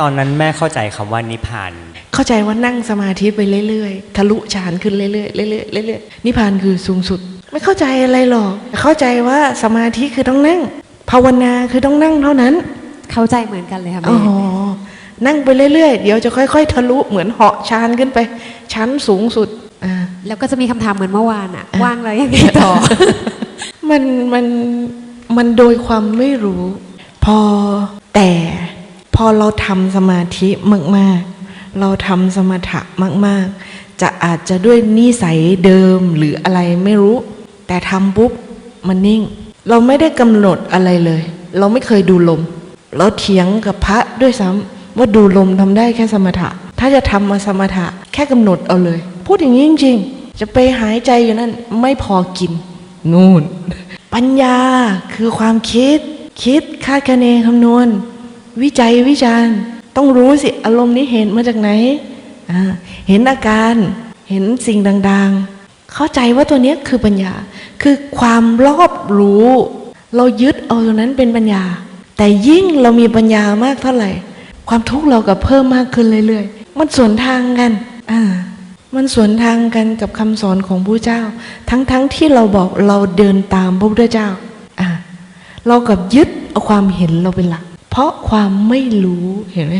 ตอนนั้นแม่เข้าใจคำว่านิพพาน เข้าใจว่านั่งสมาธิไปเรื่อยๆ ทะลุฌานขึ้นเรื่อยๆเรื่อยๆเรื่อยๆนิพพานคือสูงสุด ไม่เข้าใจอะไรหรอก เข้าใจว่าสมาธิคือต้องนั่ง ภาวนาคือต้องนั่งเท่านั้น เข้าใจเหมือนกันเลยค่ะอ๋แม่อนั่งไปเรื่อยๆ เดี๋ยวจะค่อย ๆ ทะลุเหมือนเหาะชานขึ้นไป ชั้นสูงสุดอ่าแล้วก็จะมีคำถามเหมือนเมื่อวานอะอะว่างแล้วยังไงต่อ มันมันมันโดยความไม่รู้ พอแต่พ อเราทำสมาธิมากๆ เราทำสมถะมาก ๆ จะอาจจะด้วยนิสัยเดิมหรืออะไรไม่รู้ แต่ทำปุ๊บมันนิ่ง เราไม่ได้กำหนดอะไรเลย เราไม่เคยดูลม เราเถียงกับพระด้วยซ้ำว่าดูลมทำได้แค่สมถะ ถ้าจะทำมาสมถะแค่กำหนดเอาเลย พูดอย่างนี้จริงๆ จะไปหายใจอยู่นั่นไม่พอกินนู่น ปัญญาคือความคิด คิดคาดคะเนคำนวณ วิจัยวิจารณ์ต้องรู้สิ อารมณ์นี้เห็นมาจากไหน เห็นอาการ เห็นสิ่งต่างๆ เข้าใจว่าตัวนี้คือปัญญา คือความรอบรู้ เรายึดเอาตัวนั้นเป็นปัญญา แต่ยิ่งเรามีปัญญามากเท่าไหร่ ความทุกข์เรากับเพิ่มมากขึ้นเรื่อยๆ มันสวนทางกัน อ่า มันสวนทางกันกับคำสอนของพระเจ้า ทั้งๆทที่เราบอกเราเดินตามพระพุทธเจ้า อ่า เรากับยึดเอาความเห็นเราเป็นหลัก ราะความไม่รู้เห็นไหม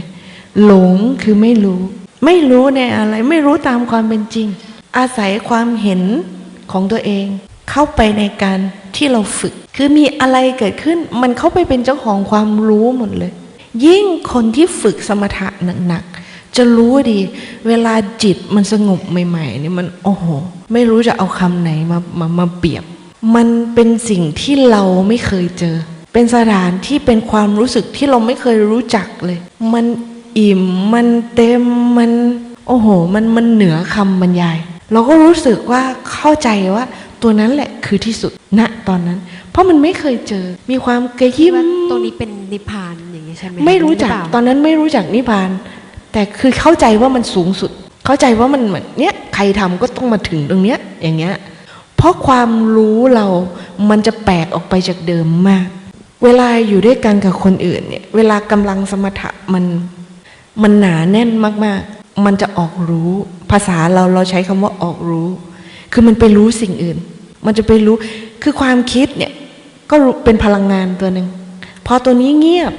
หลงคือไม่รู้ ไม่รู้ในอะไร ไม่รู้ตามความเป็นจริง อาศัยความเห็นของตัวเอง เข้าไปในการที่เราฝึก คือมีอะไรเกิดขึ้น มันเข้าไปเป็นเจ้าของความรู้หมดเลย ยิ่งคนที่ฝึกสมถะหนักๆจะรู้ดี เวลาจิตมันสงบใหม่ๆนี่มันโอ้โหไม่รู้จะเอาคำไหนมามามาเปรียบ มันเป็นสิ่งที่เราไม่เคยเจอ เป็นสถานที่เป็นความรู้สึกที่เราไม่เคยรู้จักเลย มันอิ่มมันเต็มมันโอ้โห มันมันเหนือคำบรรยาย เราก็รู้สึกว่าเข้าใจว่าตัวนั้นแหละคือที่สุดณตอนนั้น เพราะมันไม่เคยเจอ มีความกระยิคิดมว่าตรงนี้เป็นนิพพานอย่างนี้ใช่ไหมไม่รู้จักหอเปล่าตอนนั้นไม่รู้จักนิพพาน แต่คือเข้าใจว่ามันสูงสุด เข้าใจว่ามันเหมือนเนี้ยใครทำก็ต้องมาถึงตรงเนี้ยอย่างเงี้ยเพราะความรู้เรามันจะแปลกออกไปจากเดิมมาก เวลาอยู่ด้วยกันกับคนอื่นเนี่ย เวลากำลังสมถะมันมันหนาแน่นมาก ๆ มันจะออกรู้ ภาษาเราเราใช้คำว่าออกรู้ คือมันไปรู้สิ่งอื่น มันจะไปรู้คือความคิดเนี่ยก็เป็นพลังงานตัวหนึ่งพอตัวนี้เงียบ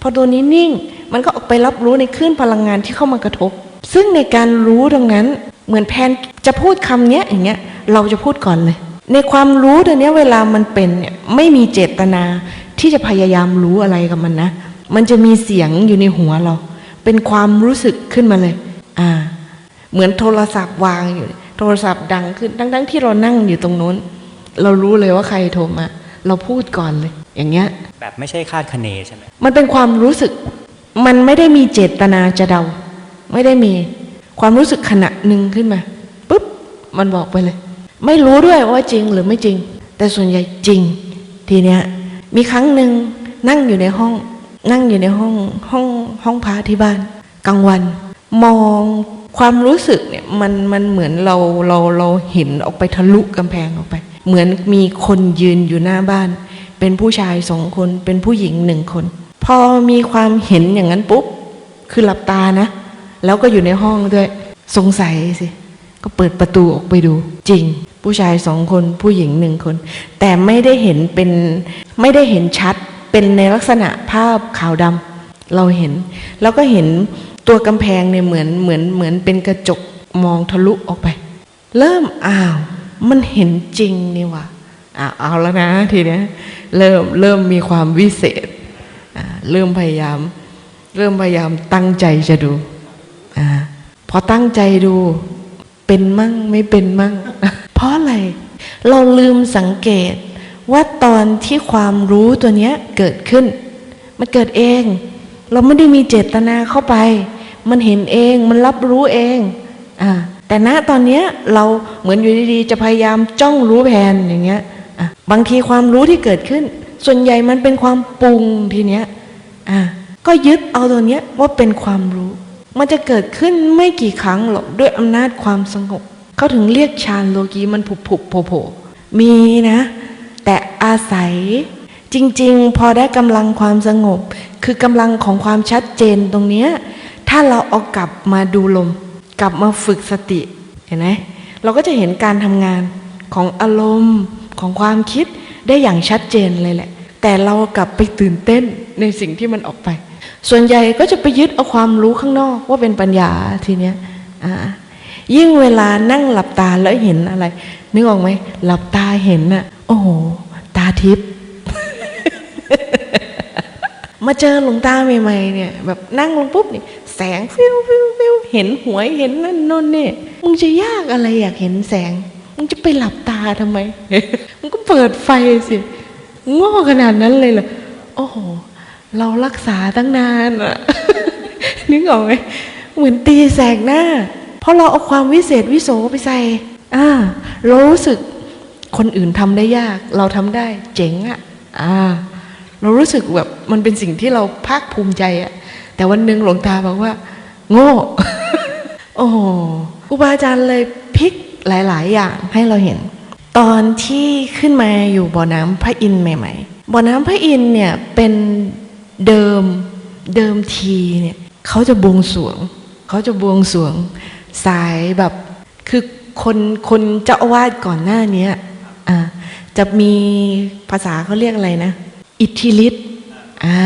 พอตัวนี้นิ่ง มันก็ออกไปรับรู้ในคลื่นพลังงานที่เข้ามากระทบ ซึ่งในการรู้ตรงนั้นเหมือนแพนจะพูดคำเนี้ยอย่างเงี้ยเราจะพูดก่อนเลย ในความรู้ตัวเนี้ยเวลามันเป็นเนี่ยไม่มีเจตนา ที่จะพยายามรู้อะไรกับมันนะ มันจะมีเสียงอยู่ในหัวเรา เป็นความรู้สึกขึ้นมาเลย อ่า เหมือนโทรศัพท์วางอยู่ โทรศัพท์ดังขึ้นทั้งๆที่เรานั่งอยู่ตรงนู้น เรารู้เลยว่าใครโทรมา เราพูดก่อนเลย อย่างเงี้ย แบบไม่ใช่คาดคะเนใช่ไหมมันเป็นความรู้สึก มันไม่ได้มีเจตนาจะเดา ไม่ได้มีความรู้สึกขณะหนึ่งขึ้นมาปุ๊บมันบอกไปเลย ไม่รู้ด้วยว่าจริงหรือไม่จริง แต่ส่วนใหญ่จริง ทีเนี้ย มีครั้งหนึ่งนั่งอยู่ในห้อง นั่งอยู่ในห้องห้องห้องพระที่บ้านกลางวัน มองความรู้สึกเนี่ยมันมันเหมือนเราเราเราเห็นออกไปทะลุกำแพงออกไป เหมือนมีคนยืนอยู่หน้าบ้าน เป็นผู้ชายสองคนเป็นผู้หญิงหนึ่งคน พอมีความเห็นอย่างนั้นปุ๊บคือหลับตานะ แล้วก็อยู่ในห้องด้วย สงสัยสิ ก็เปิดประตูออกไปดู จริง ผู้ชายสองคนผู้หญิงหนึ่งคน แต่ไม่ได้เห็นเป็นไม่ได้เห็นชัดเป็นในลักษณะภาพขาวดำเราเห็น แล้วก็เห็นตัวกำแพงเนี่ยเหมือนเหมือนเหมือนเป็นกระจกมองทะลุออกไป เริ่มอ้าว มันเห็นจริงนี่ว่าอ่าเอาแล้วนะทีเนี้ยเริ่มเริ่มมีความวิเศษอ่าเริ่มพยายาม เริ่มพยายามตั้งใจจะดูอาพอตั้งใจดูเป็นมั่งไม่เป็นมั่ง เพราะอะไร เราลืมสังเกตว่าตอนที่ความรู้ตัวเนี้ยเกิดขึ้น มันเกิดเอง เราไม่ได้มีเจตนาเข้าไป มันเห็นเองมันรับรู้เองอ่าแต่ณตอนเนี้ยเราเหมือนอยู่ดีๆ จะพยายามจ้องรู้แผนอย่างเงี้ยอะบางทีความรู้ที่เกิดขึ้น ส่วนใหญ่มันเป็นความปรุงทีเนี้ยอะก็ยึดเอาตัวเนี้ยว่าเป็นความรู้ มันจะเกิดขึ้นไม่กี่ครั้งหรอกด้วยอำนาจความสงบ เขาถึงเรียกฌานโลกีมันผุบผุบโผล่โผมีนะ แต่อาศัยจริง ๆ พอได้กำลังความสงบ คือกำลังของความชัดเจนตรงเนี้ยถ้าเราเอากลับมาดูลม กลับมาฝึกสติเห็นไหมเราก็จะเห็นการทำงานของอารมณ์ของความคิดได้อย่างชัดเจนเลยแหละ แต่เรากลับไปตื่นเต้นในสิ่งที่มันออกไป ส่วนใหญ่ก็จะไปยึดเอาความรู้ข้างนอกว่าเป็นปัญญาทีเนี้ยอ่า ยิ่งเวลานั่งหลับตาแล้วเห็นอะไร นึกออกไหมหลับตาเห็นน่ะ โอ้โห ตาทิพย์มาเจอหลวงตาใหม่ๆเนี่ยแบบนั่งลงปุ๊บนี่แสงฟิวฟิวฟิวเห็นหวยเห็นนั่นโน่นเนี่ยมึงจะยากอะไรอยากเห็นแสง มึงจะไปหลับตาทำไมมึงก็เปิดไฟสิโง่ขนาดนั้นเลยเหรอโอ้โห เรารักษาตั้งนานอะนึกออกไหมเหมือนตีแสกหน้า ราะเราเอาความวิเศษวิโสไปใส่อ่าเรารู้สึกคนอื่นทำได้ยาก เราทำได้เจ๋งอะอ่า เรารู้สึกแบบมันเป็นสิ่งที่เราภาคภูมิใจอะแต่วันหนึ่งหลวงตาบอกว่า โง่ โอ้โหครูบาอาจารย์เลยพลิกหลาย ๆ อย่างให้เราเห็น ตอนที่ขึ้นมาอยู่บ่อน้ำพระอินทร์ใหม่ ๆ บ่อน้ำพระอินทร์เนี่ยเป็นเดิมเดิมทีเนี่ยเขาจะบวงสวงเขาจะบวงสวง สายแบบคือคนคนเจ้าอาวาสก่อนหน้านี้อ่าจะมีภาษาเขาเรียกอะไรนะ อิทธิฤทธิ์อ่า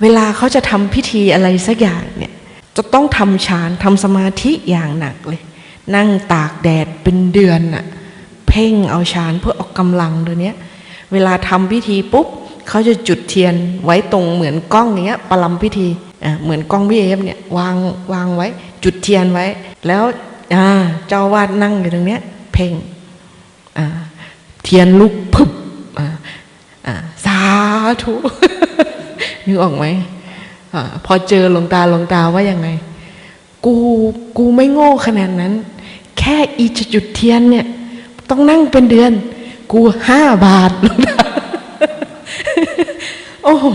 เวลาเขาจะทำพิธีอะไรสักอย่างเนี่ย จะต้องทำฌานทำสมาธิอย่างหนักเลย นั่งตากแดดเป็นเดือนน่ะเพ่งเอาฌานเพื่อเอากำลังตัวเนี้ย เวลาทำพิธีปุ๊บเขาจะจุดเทียนไว้ตรงเหมือนกล้องเนี้ยประลำพิธี เหมือนกล้องพี่เอฟเนี่ยวางวางไว้ จุดเทียนไว้ แล้วเจ้าวาดนั่งอยู่ตรงเนี้ย เพ่งเทียนลุกพึบสาธุนึกออกไหมอพอเจอหลวงตาหลวงตาว่ายังไง กูกูไม่โง่ขนาดนั้น แค่อีจจุดเทียนเนี่ย ต้องนั่งเป็นเดือน กูห้าบาทหลวงตาโอ้โห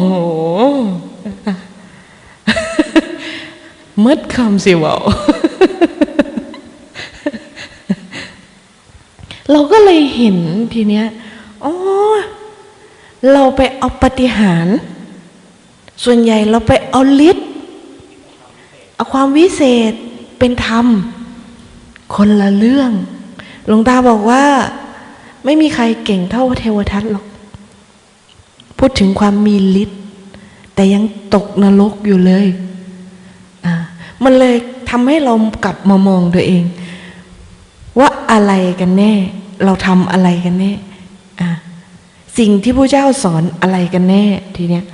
มดคำสิวาเราก็เลยเห็นทีเนี้ยอ๋อเราไปเอาปฏิหาร ส่วนใหญ่เราไปเอาฤทธิ์เอาความวิเศษเป็นธรรม คนละเรื่อง หลวงตาบอกว่า ไม่มีใครเก่งเท่าเทวทัตหรอก พูดถึงความมีฤทธิ์แต่ยังตกนรกอยู่เลย มันเลยทำให้เรากลับมามองตัวเอง ว่าอะไรกันแน่ เราทำอะไรกันแน่สิ่งที่พระเจ้าสอนอะไรกันแน่ทีเนี้ย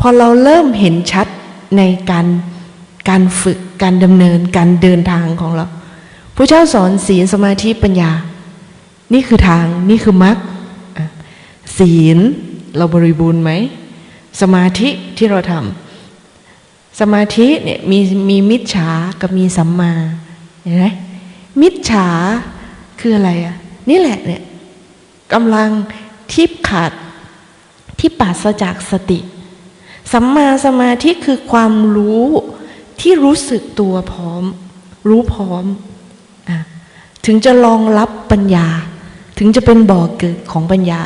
พอเราเริ่มเห็นชัดในการการฝึกการดำเนินการเดินทางของเราพระเจ้าสอนศีลสมาธิปัญญา นี่คือทางนี่คือมรรคศีลเราบริบูรณ์ไหม สมาธิที่เราทำ สมาธิเนี่ยมีมีมิจฉากับมีสัมมาเห็นไหมมิจฉาคืออะไรอะนี่แหละเนี่ยกำลังที่ขาดที่ปราศจากสติ สัมมาสมาธิคือความรู้ที่รู้สึกตัวพร้อม รู้พร้อมอถึงจะรองรับปัญญา ถึงจะเป็นบ่อเกิดของปัญญา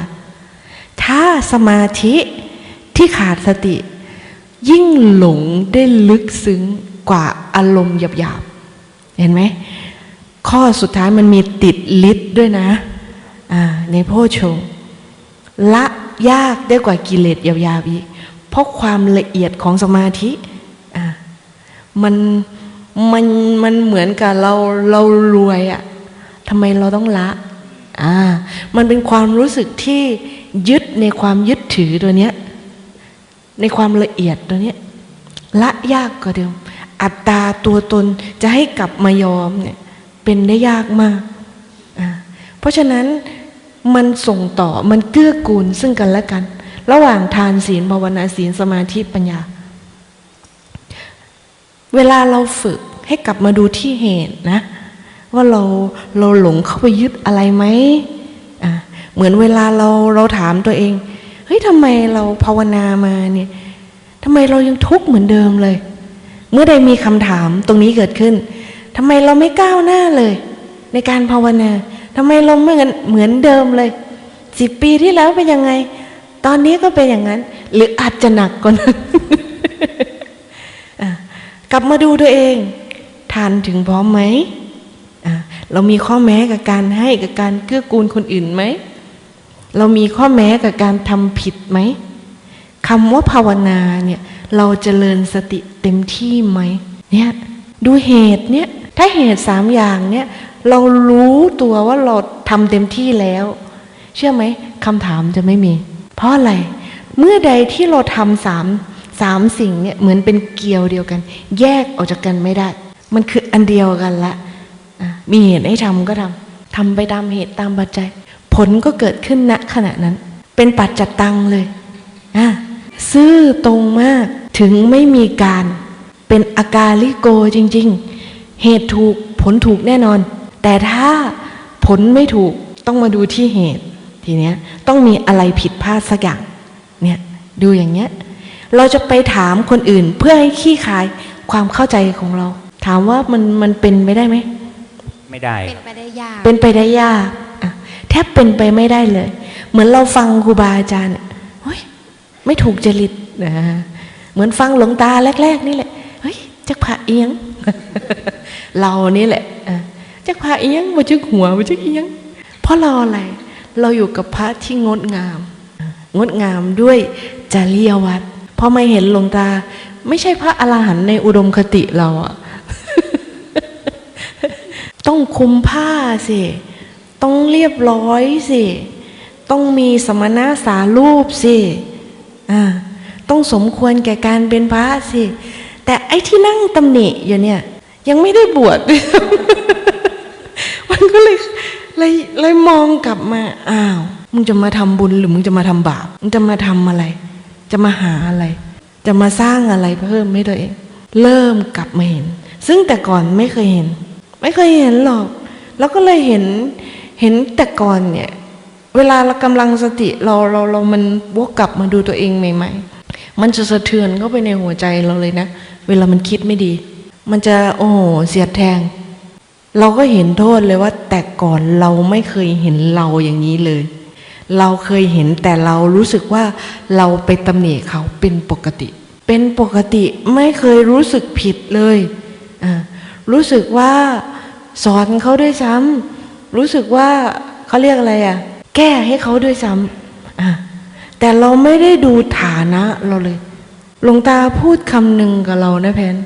ถ้าสมาธิที่ขาดสติ ยิ่งหลงได้ลึกซึ้งกว่าอารมณ์หยาบๆ เห็นไหม ข้อสุดท้ายมันมีติดลิดด้วยนะอ่าในโพชงละยากได้กว่ากิเลสหยาบๆอีก เพราะความละเอียดของสมาธิมันมันมันเหมือนกับเราเรารวยอะ่ะทำไมเราต้องละอ่ามันเป็นความรู้สึกที่ยึดในความยึดถือตัวเนี้ย ในความละเอียดตัวนี้ละยากกว่าเดิม อัตตาตัวตนจะให้กลับมายอมเนี่ยเป็นได้ยากมาก เพราะฉะนั้นมันส่งต่อมันเกื้อกูลซึ่งกันและกัน ระหว่างทานศีลภาวนาศีลสมาธิปัญญา เวลาเราฝึกให้กลับมาดูที่เหตุนะ ว่าเราเราหลงเข้าไปยึดอะไรไหมเหมือนเวลาเราเราถามตัวเอง เฮ้ยทำไมเราภาวนามาเนี่ยทำไมเรายังทุกข์เหมือนเดิมเลย เมื่อใดมีคำถามตรงนี้เกิดขึ้นทำไมเราไม่ก้าวหน้าเลย ในการภาวนาทำไมเราไม่เหมือนเหมือนเดิมเลยสิบปีที่แล้วเป็นยังไง ตอนนี้ก็เป็นอย่างนั้น หรืออาจจะหนักกว่านั้นกลับมาดูตัวเองทานถึงพร้อมไหมเรามีข้อแม้กับการให้กับการเกื้อกูลคนอื่นไหม เรามีข้อแม้กับการทำผิดไหมคำว่าภาวนาเนี่ยเราจเจริญสติเต็มที่ไหมเนี่ยดูเหตุเนี่ยถ้าเหตุสามอย่างเนี่ยเรารู้ตัวว่าเราทำเต็มที่แล้ว เชื่อไหมคำถามจะไม่มี เพราะอะไร เมื่อใดที่เราทำสามสามสิ่งเนี่ยเหมือนเป็นเกลียวเดียวกัน แยกออกจากกันไม่ได้ มันคืออันเดียวกันละะมีเหตุให้ทำก็ทำทำไปตามเหตุตามปัจจัย ผลก็เกิดขึ้นณขณะนั้น เป็นปัจจัตตังเลยอะซื่อตรงมากถึงไม่มีการเป็นอากาลิโกจริง ๆ เหตุถูกผลถูกแน่นอน แต่ถ้าผลไม่ถูกต้องมาดูที่เหตุ ทีเนี้ยต้องมีอะไรผิดพลาดสักอย่างเนี่ยดูอย่างเงี้ยเราจะไปถามคนอื่นเพื่อให้ขี้คายความเข้าใจของเรา ถามว่ามันมันเป็นไม่ได้ไหมไม่ได้ เป็นครับไปได้ยากเป็นไปได้ยากอะแทบเป็นไปไม่ได้เลย เหมือนเราฟังครูบาอาจารย์เฮ้ยไม่ถูกจริตนะเหมือนฟังหลวงตาแรก ๆ นี่แหละเฮ้ยจักผ่าเอียง เรานี่แหละจักผ่าเอียงมาจึกหัวมาจึกเอียง เพราะเราอะไร เราอยู่กับพระที่งดงาม งดงามด้วยจริยวัตรพอไมาเห็นหลวงตา ไม่ใช่พระอรหันต์ในอุดมคติเราอะต้องคุมผ้าสิ ต้องเรียบร้อยสิ ต้องมีสมณะสารูปสิอ่าต้องสมควรแก่การเป็นพระสิ แต่ไอ้ที่นั่งตำหนิอยู่เนี่ย ยังไม่ได้บวชมันก็เลยเลยเลยมองกลับมาอ้าวมึงจะมาทำบุญหรือมึงจะมาทำบาปมึงจะมาทำอะไร จะมาหาอะไร จะมาสร้างอะไรเพิ่มให้ตัวเอง เริ่มกลับมาเห็น ซึ่งแต่ก่อนไม่เคยเห็น ไม่เคยเห็นหรอก แล้วก็เลยเห็น เห็นแต่ก่อนเนี่ย เวลาเรากำลังสติเราเราเรามันวกกลับมาดูตัวเองใหม่ๆ มันจะสะเทือนเข้าไปในหัวใจเราเลยนะ เวลามันคิดไม่ดี มันจะโอ้โหเสียดแทง เราก็เห็นโทษเลยว่า แต่ก่อนเราไม่เคยเห็นเราอย่างนี้เลย เราเคยเห็นแต่เรารู้สึกว่าเราไปตำหนิเขาเป็นปกติ เป็นปกติไม่เคยรู้สึกผิดเลย รู้สึกว่าสอนเขาด้วยซ้ำ รู้สึกว่าเขาเรียกอะไรอะ แก้ให้เขาด้วยซ้ำอ่าแต่เราไม่ได้ดูฐานะเราเลยหลวงตาพูดคำหนึ่งกับเรานะแพน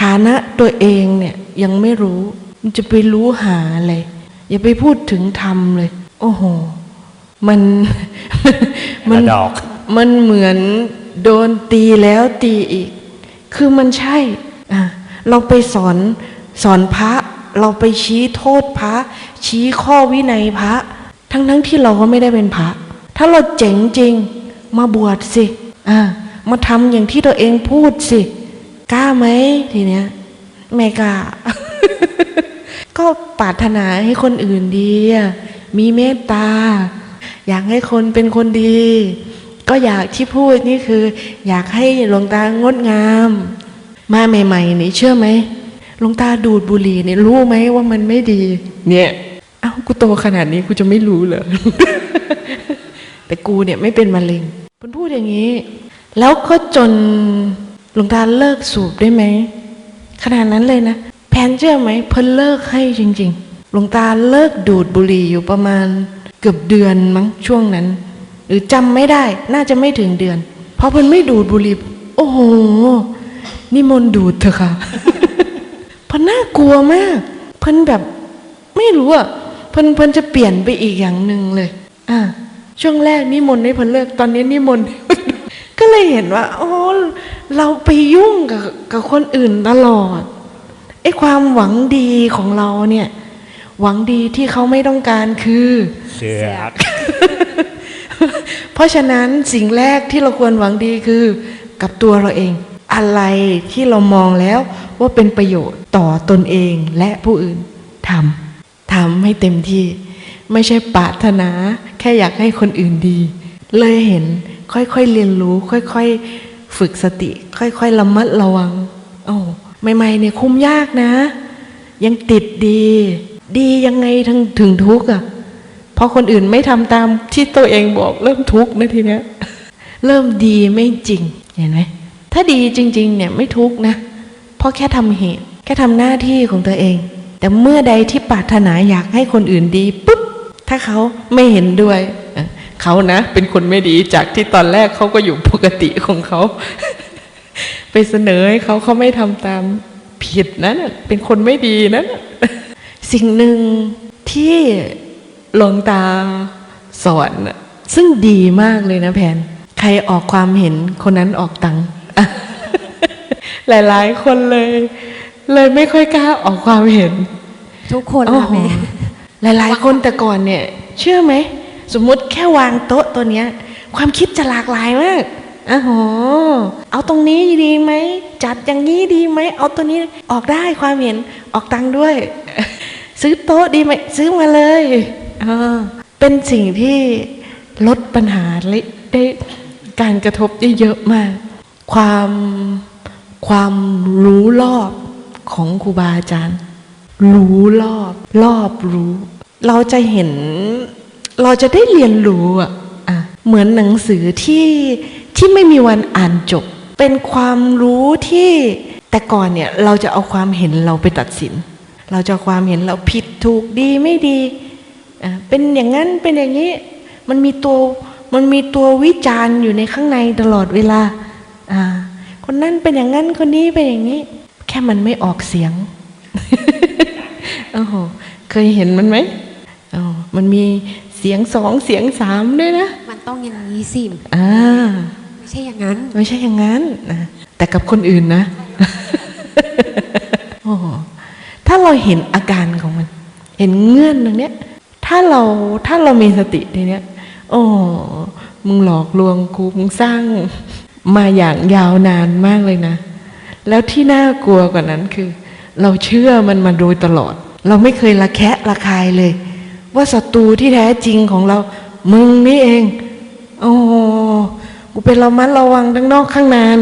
ฐานะตัวเองเนี่ยยังไม่รู้มันจะไปรู้หาอะไร อย่าไปพูดถึงธรรมเลย โอ้โห มันมัละดอกมันเหมือนโดนตีแล้วตีอีก คือมันใช่อะเราไปสอนสอนพระ เราไปชี้โทษพระ ชี้ข้อวินัยพระ ทั้งทั้งที่เราก็ไม่ได้เป็นพระ ถ้าเราเจ๋งจริง มาบวชสิอะมาทำอย่างที่ตัวเองพูดสิ กล้าไหมทีเนี้ยไม่กล้า ก็ปรารถนาให้คนอื่นดี มีเมตตา อยากให้คนเป็นคนดี ก็อยากที่พูดนี่คือ อยากให้หลวงตางดงาม มาใหม่ ๆ นี่เชื่อไหมหลวงตาดูดบุหรี่นี่รู้ไหมว่ามันไม่ดี เนี่ย กูโตขนาดนี้กูจะไม่รู้เหรอแต่กูเนี่ยไม่เป็นมะเร็งเพิ่นพูดอย่างนี้ แล้วก็จนหลวงตาเลิกสูบได้ไหมขนาดนั้นเลยนะแพนเชื่อไหมเพิ่นเลิกให้จริง ๆ หลวงตาเลิกดูดบุหรี่อยู่ประมาณเกือบเดือนมั้งช่วงนั้น หรือจำไม่ได้น่าจะไม่ถึงเดือน เพราะเพิ่นไม่ดูดบุหรี่โอ้โหนิมนต์ดูดเถอะค่ะเพิ่นน่ากลัวมาก เพิ่นแบบไม่รู้อะ เพิ่นเพิ่นจะเปลี่ยนไปอีกอย่างหนึ่งเลยอ่าช่วงแรกนิมนต์ให้เพิ่นเลิกตอนนี้นิมนต์ให้เพิ่นก็เลยเห็นว่าอ๋อเราไปยุ่งกับกับคนอื่นตลอดไอ้ความหวังดีของเราเนี่ย หวังดีที่เขาไม่ต้องการคือเสือกเพราะฉะนั้นสิ่งแรกที่เราควรหวังดีคือ กับตัวเราเอง อะไรที่เรามองแล้วว่าเป็นประโยชน์ต่อตนเองและผู้อื่นทำ ทำให้เต็มที่ ไม่ใช่ปรารถนา แค่อยากให้คนอื่นดี เลยเห็นค่อยๆเรียนรู้ ค่อยๆฝึกสติ ค่อยๆระมัดระวังโอ้ใหม่ๆเนี่ยคุ้มยากนะ ยังติดดี ดียังไงถึงถึงทุกข์อะพพอคนอื่นไม่ทำตามที่ตัวเองบอกเริ่มทุกข์นะทีเนี้ยเริ่มดีไม่จริงเห็นไหมถ้าดีจริง ๆ เนี่ยไม่ทุกข์นะเพราะแค่ทำเหตุ แค่ทำหน้าที่ของตัวเอง แต่เมื่อใดที่ปรารถนาอยากให้คนอื่นดีปุ๊บถ้าเขาไม่เห็นด้วยเขานะ เป็นคนไม่ดีจากที่ตอนแรกเขาก็อยู่ปกติของเขา ไปเสนอให้เขาเขาไม่ทำตามผิดนะน่ะเป็นคนไม่ดีนะน่ะสิ่งหนึ่งที่หลวงตาสอนซึ่งดีมากเลยนะแพน ใครออกความเห็นคนนั้นออกตังค์หลายๆ คนเลย เลยไม่ค่อยกล้าออกความเห็น ทุกคนโอ้ค่ะโหแม่หลาย ๆ คนแต่ก่อนเนี่ย เชื่อไหม สมมุติแค่วางโต๊ะตัวเนี้ย ความคิดจะหลากหลายมากอ้าวโหเอาตรงนี้ดีไหม จัดอย่างนี้ดีไหม เอาตัวนี้ออกได้ความเห็นออกตังค์ด้วย ซื้อโต๊ะดีไหม ซื้อมาเลยอ่าเป็นสิ่งที่ลดปัญหาได้ได้การกระทบได้เยอะมาก ความความรู้รอบ ของครูบาอาจารย์ รู้รอบรอบรู้ เราจะเห็น เราจะได้เรียนรู้อะอะเหมือนหนังสือที่ที่ไม่มีวันอ่านจบ เป็นความรู้ที่แต่ก่อนเนี่ยเราจะเอาความเห็นเราไปตัดสิน เราจะเอาความเห็นเราผิดถูกดีไม่ดีอะเป็นอย่างนั้นเป็นอย่างนี้ มันมีตัวมันมีตัววิจารณ์อยู่ในข้างในตลอดเวลาอ่าคนนั้นเป็นอย่างนั้นคนนี้เป็นอย่างนี้ แค่มันไม่ออกเสียงโอ้โหเคยเห็นมันไหมอ๋อมันมีเสียงสองเสียงสามด้วยนะ มันต้องอย่างนี้สิอ่าไม่ใช่อย่างนั้น ไม่ใช่อย่างนั้นนะแต่กับคนอื่นนะโอ้โหถ้าเราเห็นอาการของมัน เห็นเงื่อนตรงเนี้ย ถ้าเราถ้าเรามีสติทีเนี้ย โอ้มึงหลอกลวงกูมึงสร้างมาอย่างยาวนานมากเลยนะ แล้วที่น่ากลัวกว่านั้นคือ เราเชื่อมันมาโดยตลอด เราไม่เคยละแคะระคายเลย ว่าศัตรูที่แท้จริงของเรา มึงนี่เอง โอ้กูเป็นระมัดระวังทั้งนอกข้างนาน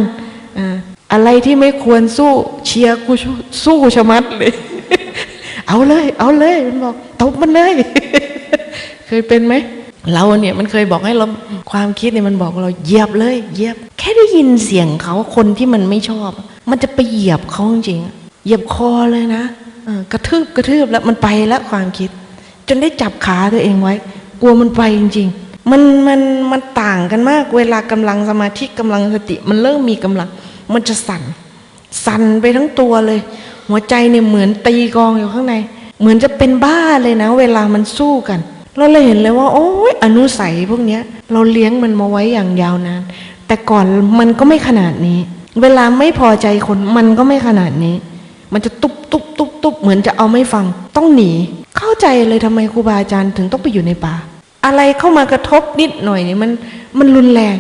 อ่าอะไรที่ไม่ควรสู้เชียร์กูสู้ชะมัดเลย เอาเลย เอาเลยมันบอกตบมันเลย เคยเป็นไหมเราเนี่ยมันเคยบอกให้เราความคิดเนี่ยมันบอกเราเหยียบเลยเหยียบ แค่ได้ยินเสียงเขาคนที่มันไม่ชอบ มันจะไปเหยียบเขาจริงๆเหยียบคอเลยนะกระทืบกระทืบแล้วมันไปแล้วความคิด จนได้จับขาตัวเองไว้ กลัวมันไปจริง ๆ มันมันมันต่างกันมาก เวลากำลังสมาธิกำลังสติ มันเริ่มมีกำลัง มันจะสั่น สั่นไปทั้งตัวเลย หัวใจเนี่ยเหมือนตีกองอยู่ข้างใน เหมือนจะเป็นบ้าเลยนะ เวลามันสู้กันเราเลยเห็นเลยว่า โอ้ยอนุสัยพวกเนี้ย เราเลี้ยงมันมาไว้อย่างยาวนานแต่ก่อนมันก็ไม่ขนาดนี้ เวลาไม่พอใจคนมันก็ไม่ขนาดนี้ มันจะตุบตุบตุบตุบเหมือนจะเอาไม่ฟัง ต้องหนี เข้าใจเลยทำไมครูบาอาจารย์ถึงต้องไปอยู่ในป่า อะไรเข้ามากระทบนิดหน่อยเนี่ยมันมันรุนแรง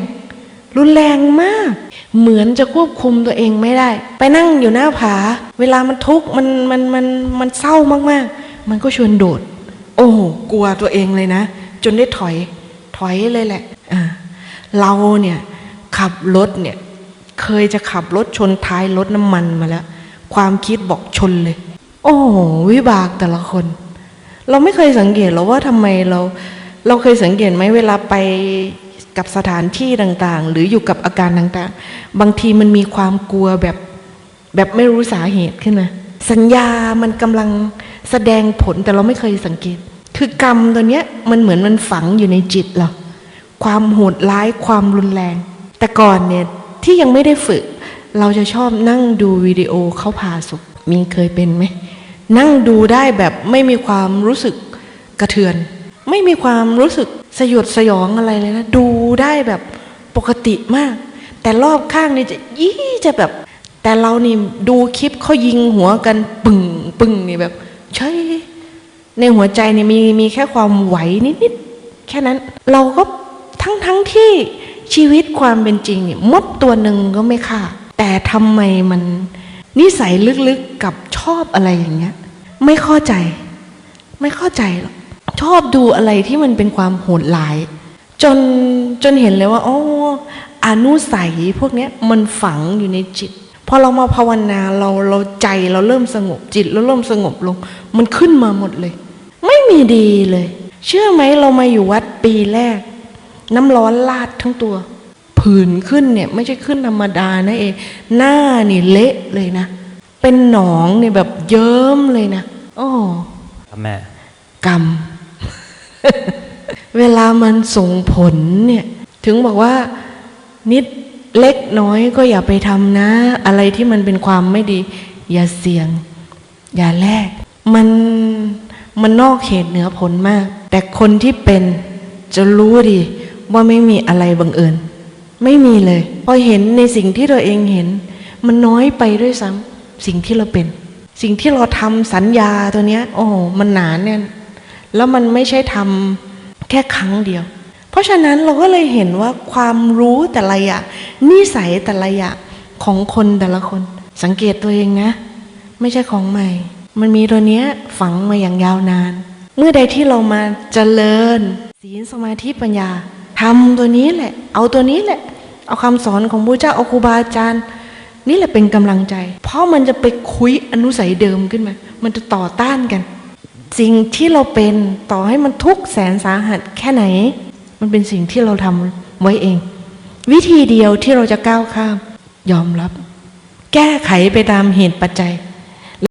รุนแรงมาก เหมือนจะควบคุมตัวเองไม่ได้ ไปนั่งอยู่หน้าผา เวลามันทุกข์มันมันมันมันเศร้ามากๆ มันก็ชวนโดด โอ้กลัวตัวเองเลยนะ จนได้ถอยถอยเลยแหละอ่าเราเนี่ยขับรถเนี่ย เคยจะขับรถชนท้ายรถน้ำมันมาแล้ว ความคิดบอกชนเลย โอ้วิบากแต่ละคน เราไม่เคยสังเกตหรอว่าทำไมเรา เราเคยสังเกตไหมเวลาไปกับสถานที่ต่างๆ หรืออยู่กับอาการต่างๆ บางทีมันมีความกลัวแบบแบบไม่รู้สาเหตุขึ้นมาสัญญามันกำลังแสดงผลแต่เราไม่เคยสังเกต คือกรรมตัวเนี้ยมันเหมือนมันฝังอยู่ในจิตเราความโหดร้ายความรุนแรง แต่ก่อนเนี่ย ที่ยังไม่ได้ฝึก เราจะชอบนั่งดูวิดีโอเขาพาสุขมีเคยเป็นไหม นั่งดูได้แบบไม่มีความรู้สึกกระเทือน ไม่มีความรู้สึกสยดสยองอะไรเลยนะ ดูได้แบบปกติมาก แต่รอบข้างนี่จะยี่จะแบบ แต่เรานี่ดูคลิปเขายิงหัวกันปึ่งปึ่งนี่แบบเฉยในหัวใจเนี่ยมีมีแค่ความไหวนิดๆแค่นั้น เราก็ทั้งทั้งที่ ชีวิตความเป็นจริงมดตัวหนึ่งก็ไม่ฆ่า แต่ทำไมมันนิสัยลึกๆกับชอบอะไรอย่างเงี้ย ไม่เข้าใจ ไม่เข้าใจหรอกชอบดูอะไรที่มันเป็นความโหดร้าย จนจนเห็นเลยว่าอ๋ออนุสัยพวกเนี้ยมันฝังอยู่ในจิตพอเรามาภาวนาเราเราใจเราเริ่มสงบจิตเราเริ่มสงบลง มันขึ้นมาหมดเลย ไม่มีดีเลย เชื่อไหมเรามาอยู่วัดปีแรก น้ำร้อนลาดทั้งตัว ผื่นขึ้นเนี่ยไม่ใช่ขึ้นธรรมดานะเองหน้านี่เละเลยนะ เป็นหนองเนี่ยแบบเยิ้มเลยนะโอ้ครับแม่กรรม เวลามันส่งผลเนี่ย ถึงบอกว่านิดเล็กน้อยก็อย่าไปทำนะ อะไรที่มันเป็นความไม่ดี อย่าเสี่ยง อย่าแลกมันมันนอกเหตุเหนือผลมาก แต่คนที่เป็นจะรู้ดี ว่าไม่มีอะไรบังเอิญ ไม่มีเลย พอเห็นในสิ่งที่ตัวเองเห็น มันน้อยไปด้วยซ้ำสิ่งที่เราเป็น สิ่งที่เราทำสัญญาตัวเนี้ย โอ้โหมันหนาแน่นแล้วมันไม่ใช่ทำแค่ครั้งเดียว เพราะฉะนั้นเราก็เลยเห็นว่าความรู้แต่ละอย่างนิสัยแต่ละอย่างของคนแต่ละคน สังเกตตัวเองนะ ไม่ใช่ของใหม่ มันมีตัวเนี้ยฝังมาอย่างยาวนาน เมื่อใดที่เรามาเจริญศีลสมาธิปัญญา ทำตัวนี้แหละ เอาตัวนี้แหละ เอาคำสอนของพระเจ้าเอาครูบาอาจารย์ นี่แหละเป็นกำลังใจ เพราะมันจะไปคุยอนุสัยเดิมขึ้นมา มันจะต่อต้านกัน สิ่งที่เราเป็นต่อให้มันทุกแสนสาหัสแค่ไหน มันเป็นสิ่งที่เราทำไว้เอง วิธีเดียวที่เราจะก้าวข้าม ยอมรับ แก้ไขไปตามเหตุปัจจัย